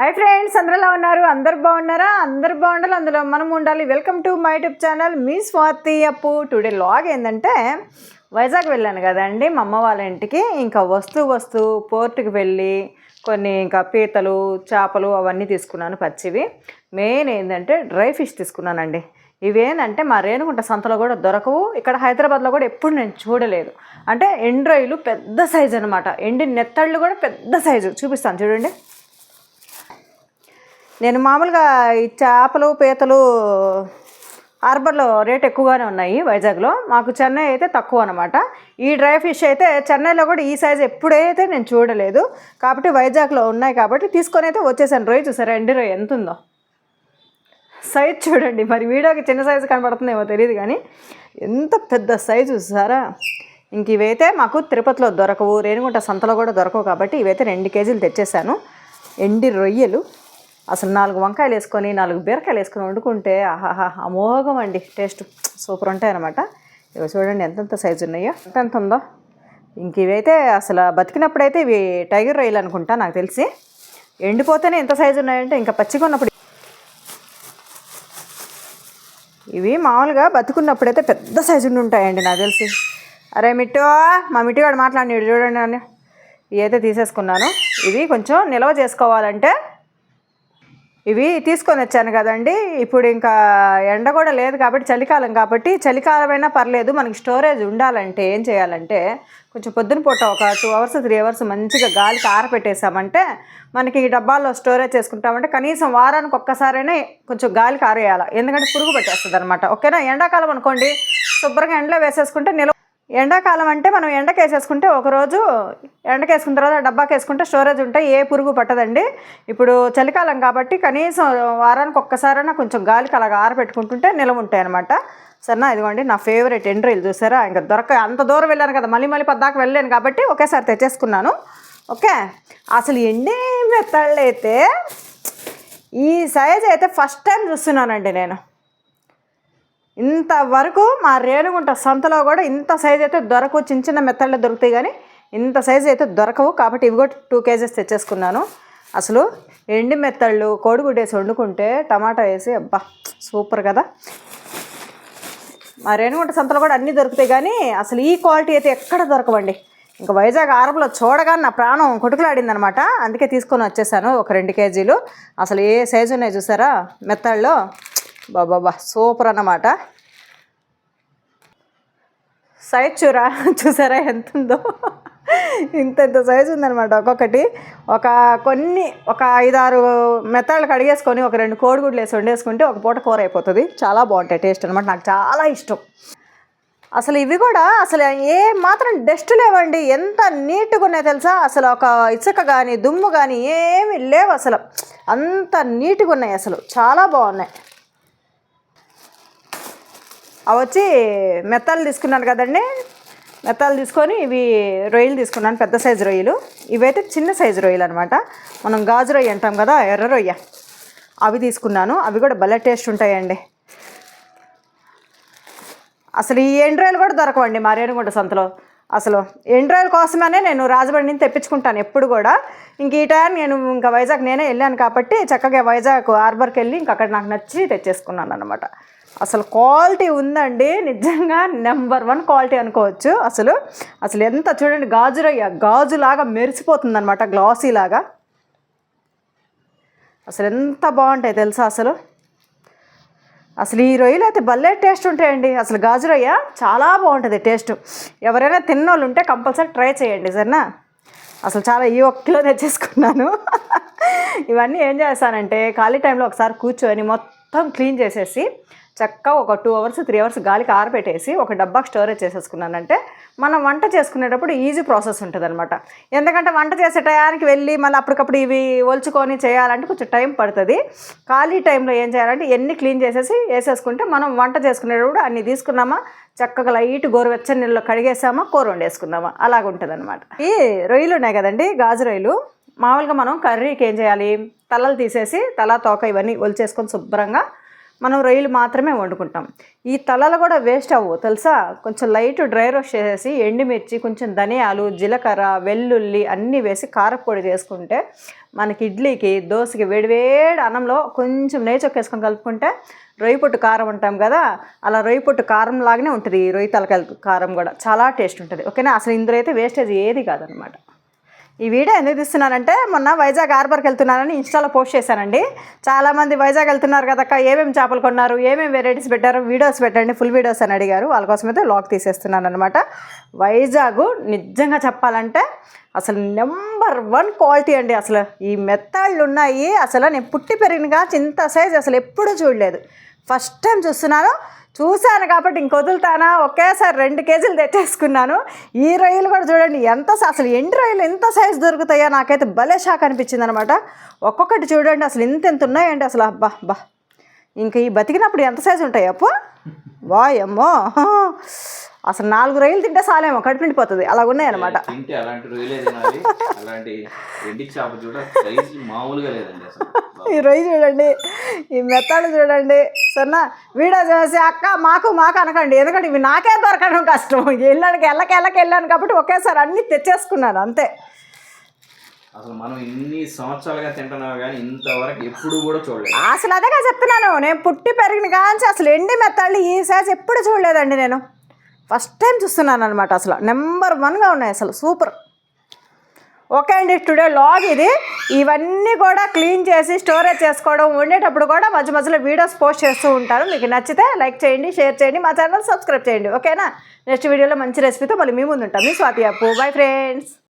Hi friends అందరిలా ఉన్నారు? అందరు బాగున్నారా? అందరు బాగుండాలి అందులో మనం ఉండాలి. Welcome to my YouTube channel me Swathi Appu. Today log ఏంటంటే వైజాగ్ వెళ్ళాను కదండి మా అమ్మ వాళ్ళ ఇంటికి. ఇంకా వస్తూ వస్తూ పోర్టుకి వెళ్ళి కొన్ని ఇంకా పీతలు చేపలు అవన్నీ తీసుకున్నాను పచ్చివి. మెయిన్ ఏంటంటే డ్రై ఫిష్ తీసుకున్నానండి. ఇవేనంటే మా రేణుగుంట సంతలో కూడా దొరకవు. ఇక్కడ హైదరాబాద్లో కూడా ఎప్పుడు నేను చూడలేదు. అంటే ఎండ్రాయిలు పెద్ద సైజు అనమాట ఎండి నెత్తళ్ళు కూడా పెద్ద సైజు. చూపిస్తాను చూడండి. నేను మామూలుగా ఈ చేపలు పీతలు హార్బర్లో రేట్ ఎక్కువగానే ఉన్నాయి వైజాగ్లో. మాకు చెన్నై అయితే తక్కువ అనమాట ఈ డ్రై ఫిష్ అయితే చెన్నైలో కూడా ఈ సైజ్ ఎప్పుడైతే నేను చూడలేదు కాబట్టి వైజాగ్లో ఉన్నాయి కాబట్టి తీసుకొని అయితే వచ్చేసాను. రొయ్య చూసారా? ఎండి రొయ్య ఎంత ఉందో సైజ్ చూడండి. మరి వీడియోకి చిన్న సైజు కనబడుతుందేమో తెలియదు కానీ ఎంత పెద్ద సైజు చూసారా? ఇంక ఇవైతే మాకు తిరుపతిలో దొరకవు రేణిగుంట సంతలో కూడా దొరకవు కాబట్టి ఇవైతే రెండు కేజీలు తెచ్చేసాను. ఎండి రొయ్యలు. అసలు నాలుగు వంకాయలు వేసుకొని నాలుగు బీరకాయలు వేసుకొని వండుకుంటే ఆహాహా అమోఘం అండి టేస్ట్ సూపర్ ఉంటాయి అనమాట ఇవి చూడండి ఎంతెంత సైజు ఉన్నాయో. ఎంతెంత ఉందో. ఇంక ఇవైతే అసలు బతికినప్పుడైతే ఇవి టైగర్ రొయ్యలు అనుకుంటా నాకు తెలిసి. ఎండిపోతేనే ఎంత సైజు ఉన్నాయంటే ఇంకా పచ్చిగా ఉన్నప్పుడు. ఇవి మామూలుగా బతుకున్నప్పుడైతే పెద్ద సైజు ఉండి ఉంటాయండి నాకు తెలిసి. అరే మిట్టో మా మిట్టిగాడు మాట్లాడినాడు చూడండి నన్ను. ఇవి అయితే తీసేసుకున్నాను. ఇవి కొంచెం నిల్వ చేసుకోవాలంటే ఇవి తీసుకొని వచ్చాను కదండి. ఇప్పుడు ఇంకా ఎండ కూడా లేదు కాబట్టి చలికాలం కాబట్టి చలికాలమైనా పర్లేదు మనకి స్టోరేజ్ ఉండాలంటే ఏం చేయాలంటే కొంచెం పొద్దున పూట ఒక టూ అవర్స్ త్రీ అవర్స్ మంచిగా గాలికి ఆరపెట్టేసామంటే మనకి ఈ డబ్బాల్లో స్టోరేజ్ చేసుకుంటామంటే కనీసం వారానికి ఒక్కసారైనా కొంచెం గాలికి ఆరేయాలి. ఎందుకంటే పురుగు పెట్టేస్తుంది అనమాట ఓకేనా? ఎండాకాలం అనుకోండి శుభ్రంగా ఎండలో వేసేసుకుంటే నిల్వ ఎండాకాలం అంటే మనం ఎండకేసేసుకుంటే ఒకరోజు ఎండకేసుకున్న తర్వాత డబ్బాకి వేసుకుంటే స్టోరేజ్ ఉంటే ఏ పురుగు పట్టదండి. ఇప్పుడు చలికాలం కాబట్టి కనీసం వారానికి ఒక్కసారైనా కొంచెం గాలికి అలాగ ఆరబెట్టుకుంటుంటే నిలవ ఉంటాయి అనమాట సరేనా? ఇదిగోండి నా ఫేవరెట్ ఎండ్రీలు చూసారా? ఇంకా దొరక అంత దూరం వెళ్ళాను కదా మళ్ళీ మళ్ళీ పద్దాక వెళ్ళాను కాబట్టి ఒకేసారి తెచ్చేసుకున్నాను. ఓకే? అసలు ఎండి మెత్తళ్ళైతే ఈ సైజ్ అయితే ఫస్ట్ టైం చూస్తున్నానండి నేను. ఇంతవరకు మా రేణుగుంట సంతలో కూడా ఇంత సైజ్ అయితే దొరకవు. చిన్న చిన్న మెత్తళ్ళు దొరుకుతాయి కానీ ఇంత సైజ్ అయితే దొరకవు. కాబట్టి ఇవి కూడా టూ కేజెస్ తెచ్చేసుకున్నాను. అసలు ఎండి మెత్తళ్ళు కోడిగుడ్డేసి వండుకుంటే టమాటా వేసి అబ్బా సూపర్ కదా. మా రేణుగుంట సంతలో కూడా అన్నీ దొరుకుతాయి కానీ అసలు ఈ క్వాలిటీ అయితే ఎక్కడ దొరకవండి. ఇంకా వైజాగ్ ఆరంలో చూడగానే నా ప్రాణం కొట్టుకులాడింది అనమాట అందుకే తీసుకొని వచ్చేసాను ఒక రెండు కేజీలు. అసలు ఏ సైజు ఉన్నాయి చూసారా? మెత్తళ్ళు బాబా సూపర్ అన్నమాట. సైజ్ చూరా? చూసారా ఎంత ఉందో ఇంత ఇంత సైజు ఉందన్నమాట ఒక్కొక్కటి. ఒక కొన్ని ఒక ఐదారు మెత్తళ్ళు కడిగేసుకొని ఒక రెండు కోడిగుడ్లు వేసి వండేసుకుంటే ఒక పూట కూర అయిపోతుంది. చాలా బాగుంటాయి టేస్ట్ అనమాట నాకు చాలా ఇష్టం. అసలు ఇవి కూడా అసలు ఏ మాత్రం డస్ట్ లేవండి. ఎంత నీట్గా ఉన్నాయి తెలుసా? అసలు ఒక ఇసుక కానీ దుమ్ము కానీ ఏమి లేవు అసలు. అంత నీట్గా ఉన్నాయి అసలు. చాలా బాగున్నాయి. అవి వచ్చి మెత్తలు తీసుకున్నాను కదండి. మెత్తాలు తీసుకొని ఇవి రొయ్యలు తీసుకున్నాను పెద్ద సైజు రొయ్యలు. ఇవైతే చిన్న సైజు రొయ్యలు అనమాట మనం గాజు రొయ్య అంటాం కదా ఎర్ర రొయ్య. అవి తీసుకున్నాను. అవి కూడా భలే టేస్ట్ ఉంటాయండి. అసలు ఈ ఎండ్రాయిలు కూడా దొరకవండి మా రేణుగుంట సంతలో. అసలు ఎండ్రాయిల్ కోసమనే నేను రాజమండ్రి నుంచి తెప్పించుకుంటాను ఎప్పుడు కూడా. ఇంక ఈ టైం నేను ఇంకా వైజాగ్ నేనే వెళ్ళాను కాబట్టి చక్కగా వైజాగ్ హార్బర్కి వెళ్ళి ఇంక అక్కడ నాకు నచ్చి తెచ్చేసుకున్నాను అనమాట అసలు క్వాలిటీ ఉందండి నిజంగా నెంబర్ వన్ క్వాలిటీ అనుకోవచ్చు. అసలు అసలు ఎంత చూడండి గాజురయ్య గాజులాగా మెరిసిపోతుంది అనమాట గ్లాసీ లాగా అసలు ఎంత బాగుంటాయి తెలుసా అసలు? అసలు ఈ రొయ్యలు అయితే భలే టేస్ట్ ఉంటాయండి. అసలు గాజురయ్య చాలా బాగుంటుంది టేస్ట్. ఎవరైనా తిన్నోళ్ళు ఉంటే కంపల్సరీ ట్రై చేయండి సరేనా? అసలు చాలా ఈ ఒక్క కిలో తెచ్చేసుకున్నాను. ఇవన్నీ ఏం చేస్తానంటే ఖాళీ టైంలో ఒకసారి కూర్చొని మొత్తం క్లీన్ చేసేసి చక్కగా ఒక టూ అవర్స్ త్రీ అవర్స్ గాలికి ఆరబెట్టేసి ఒక డబ్బాకి స్టోరేజ్ చేసేసుకున్నానంటే మనం వంట చేసుకునేటప్పుడు ఈజీ ప్రాసెస్ ఉంటుంది అనమాట ఎందుకంటే వంట చేసే టయానికి వెళ్ళి మళ్ళీ అప్పటికప్పుడు ఇవి ఒలుచుకొని చేయాలంటే కొంచెం టైం పడుతుంది. ఖాళీ టైంలో ఏం చేయాలంటే ఎన్ని క్లీన్ చేసేసి వేసేసుకుంటే మనం వంట చేసుకునేటప్పుడు అన్ని తీసుకున్నామా చక్కగా లైట్ గోరువెచ్చని నీళ్ళు కడిగేసామా కూర వండేసుకుందామా అలాగ ఉంటుంది అనమాట ఈ రొయ్యలు ఉన్నాయి కదండి గాజు రొయ్యలు. మామూలుగా మనం కర్రీకి ఏం చేయాలి? తలలు తీసేసి తల తోక ఇవన్నీ ఒలిచేసుకొని శుభ్రంగా మనం రొయ్యలు మాత్రమే వండుకుంటాం. ఈ తలలు కూడా వేస్ట్ అవ్వవు తెలుసా? కొంచెం లైట్ డ్రై రోస్ట్ చేసేసి ఎండుమిర్చి కొంచెం ధనియాలు జీలకర్ర వెల్లుల్లి అన్నీ వేసి కారపొడి చేసుకుంటే మనకి ఇడ్లీకి దోశకి వేడివేడి అన్నంలో కొంచెం నెయ్యి చొక్కేసుకొని కలుపుకుంటే రొయ్యి పొట్టు కారం అంటాం కదా? అలా రొయ్యి పొట్టు కారం లాగానే ఉంటుంది ఈ రొయ్యి తలకాయ కారం కూడా. చాలా టేస్ట్ ఉంటుంది. ఓకేనా? అసలు ఇందులో అయితే వేస్టేజ్ ఏది కాదనమాట. ఈ వీడియో ఎందుకు తీస్తున్నానంటే మొన్న వైజాగ్ హార్బర్కి వెళ్తున్నానని ఇన్స్టాలో పోస్ట్ చేశానండి. చాలామంది వైజాగ్ వెళ్తున్నారు కదక్క ఏమేమి చేపలు కొన్నారు ఏమేమి వెరైటీస్ పెట్టారు వీడియోస్ పెట్టండి ఫుల్ వీడియోస్ అని అడిగారు. వాళ్ళ కోసం అయితే లాక్ తీసేస్తున్నాను అనమాట వైజాగ్ నిజంగా చెప్పాలంటే అసలు నెంబర్ వన్ క్వాలిటీ అండి అసలు. ఈ మెత్తాళ్ళు ఉన్నాయి అసలు నేను పుట్టి పెరిగినగా చింత సైజ్ అసలు ఎప్పుడూ చూడలేదు. ఫస్ట్ టైం చూస్తున్నాను. చూశాను కాబట్టి ఇంక వదులుతానా? ఒకేసారి రెండు కేజీలు తెచ్చేసుకున్నాను. ఈ రొయ్యలు కూడా చూడండి ఎంత అసలు ఎండు రొయ్యలు ఎంత సైజు దొరుకుతాయో నాకైతే భలే షాక్ అనిపించింది అనమాట ఒక్కొక్కటి చూడండి అసలు ఇంత ఎంత ఉన్నాయండి అసలు. అబ్బా బా ఇంకా ఈ బతికినప్పుడు ఎంత సైజు ఉంటాయి అప్పు? వాయమ్మో. అసలు నాలుగు రొయ్యలు తింటే చాలేమో కడుపు నిండిపోతుంది. అలా ఉన్నాయి అనమాట అలాంటి రొయ్యలే తినాలి అలాంటి ఎండి చేప చూడ సైజు మామూలుగా లేదండి అసలు. ఈ రొయ్య చూడండి ఈ మెత్తాడు చూడండి. సరేనా? వీడియో చేసి అక్క మాకు మాకు అనకండి. ఎందుకంటే ఇవి నాకే దొరకడం కష్టం. వెళ్ళడానికి ఎల్లకి ఎల్లకి వెళ్ళాను కాబట్టి ఒకేసారి అన్నీ తెచ్చేసుకున్నాను అంతే. అసలు మనం ఇన్ని సంవత్సరాలుగా తింటున్నాం కానీ ఇంతవరకు ఎప్పుడు కూడా చూడలేదు. అసలు అదేగా చెప్తున్నాను. నేను పుట్టి పెరిగిన కాంచి అసలు ఎండి మెత్తాళ్ళు ఈ సైజ్ ఎప్పుడు చూడలేదండి నేను. ఫస్ట్ టైం చూస్తున్నాను అనమాట అసలు నెంబర్ వన్గా ఉన్నాయి అసలు. సూపర్ ఓకే అండి టుడే లాగ్ ఇది. ఇవన్నీ కూడా క్లీన్ చేసి స్టోరేజ్ చేసుకోవడం వండేటప్పుడు కూడా మధ్య మధ్యలో వీడియోస్ పోస్ట్ చేస్తూ ఉంటాను మీకు నచ్చితే లైక్ చేయండి షేర్ చేయండి మా ఛానల్ సబ్స్క్రైబ్ చేయండి. ఓకేనా? నెక్స్ట్ వీడియోలో మంచి రెసిపీతో మళ్ళీ మీ ముందు ఉంటాం. మీ స్వాతి అప్పు. Bye friends.